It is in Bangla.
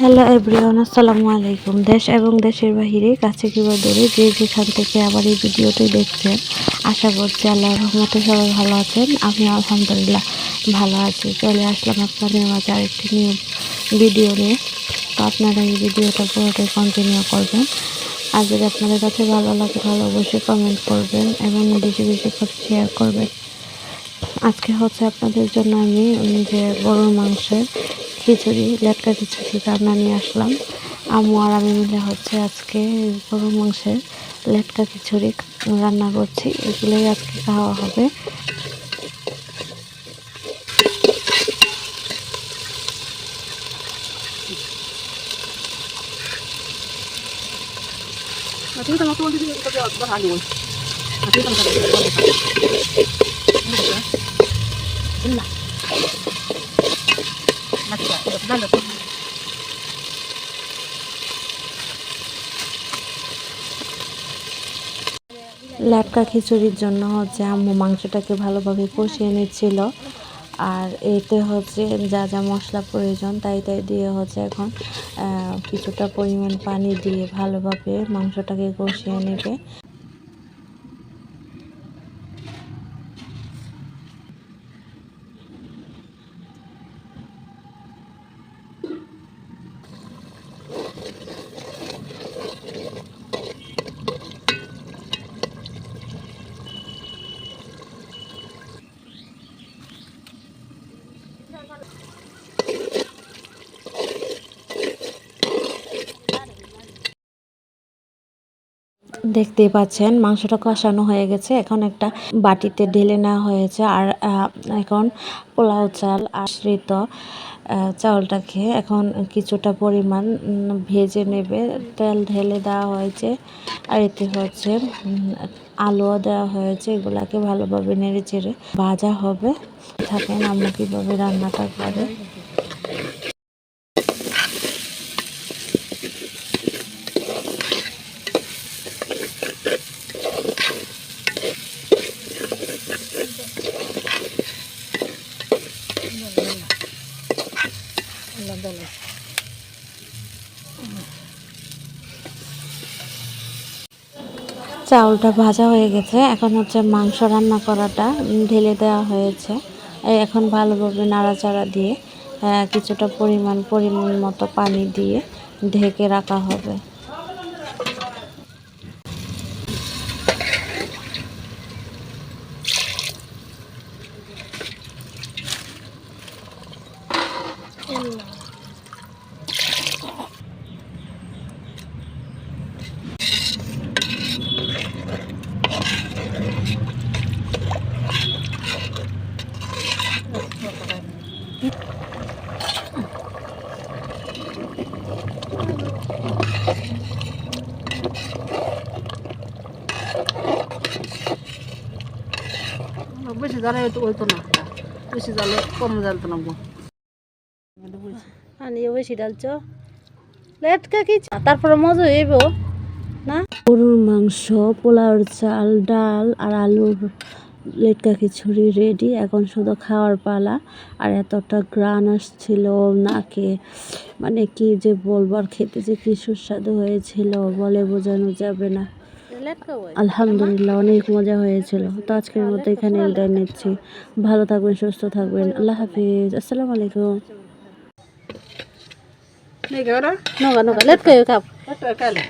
হ্যালো এভরিওয়ান, আসসালামু আলাইকুম। দেশ এবং দেশের বাহিরে, কাছে কিংবা দূরে, যে যেখান থেকে আবার এই ভিডিওটি দেখছেন, আশা করছি আল্লাহ রহমতে সবাই ভালো আছেন। আমি আলহামদুলিল্লাহ ভালো আছি। চলে আসলাম আপনাদের মাঝে আরেকটি নিউ ভিডিও নিয়ে। তো আপনারা এই ভিডিওটা পুরোটাই কন্টিনিউ করবেন। আর যদি আপনাদের কাছে ভালো লাগে, তাহলে অবশ্যই কমেন্ট করবেন এবং বেশি বেশি করে শেয়ার করবেন। আজকে হচ্ছে আপনাদের জন্য আমি যে গরুর মাংসের খিচুড়ি, লেটকা খিচুড়ি রান্না নিয়ে আসলাম। আম্মু আর আমি মিলে হচ্ছে আজকে গরুর মাংসের লেটকা খিচুড়ি রান্না করছি। এগুলোই আজকে খাওয়া হবে। Nanti kita langsung di kita লেটকা খিচুড়ির জন্য হচ্ছে আম্মু মাংসটাকে ভালোভাবে কষিয়ে নিচ্ছিল। আর এতে হচ্ছে যা যা মশলা প্রয়োজন তাই তাই দিয়ে হচ্ছে এখন কিছুটা পরিমাণ পানি দিয়ে ভালোভাবে মাংসটাকে কষিয়ে নেবে। দেখতেই পাচ্ছেন, মাংসটা কষানো হয়ে গেছে। এখন একটা বাটিতে ঢেলে নেওয়া হয়েছে আর এখন পোলাও চাল আশ্রিত চাউলটাকে এখন কিছুটা পরিমাণ ভেজে নেবে। তেল ঢেলে দেওয়া হয়েছে আর এতে হচ্ছে আলুও দেওয়া হয়েছে। এগুলাকে ভালোভাবে নেড়ে চেড়ে ভাজা হবে। থাকেন আমরা কীভাবে রান্নাটা করে। চাউলটা ভাজা হয়ে গেছে। এখন হচ্ছে মাংস রান্না করাটা ঢেলে দেওয়া হয়েছে। এখন ভালোভাবে নাড়াচাড়া দিয়ে কিছুটা পরিমাণ পরিমাণ মতো পানি দিয়ে ঢেকে রাখা হবে। বেশি জালে তো হইতো না। বেশি জালে কম জালতো না আনি বেশি ডালছ লেটকা কি তারপরে মজা হইব না? গরুর মাংস পোলাওর চাল ডাল আর আলুর লেটকা খিচুড়ি রেডি এখন শুধু খাওয়ার পালা। আর এতটা গ্রান আসছিল নাকে। মানে কি যে বলব আর খেতে যে কি সুস্বাদু হয়েছিল বলে বোঝানো যাবে না। আলহামদুলিল্লাহ অনেক মজা হয়েছিল। তো আজকের মতো এখানে বিদায় নিচ্ছি। ভালো থাকবেন সুস্থ থাকবেন। আল্লাহ হাফিজ। আসসালামু আলাইকুম। নগা নগা লেটকা খাব এটা কালে।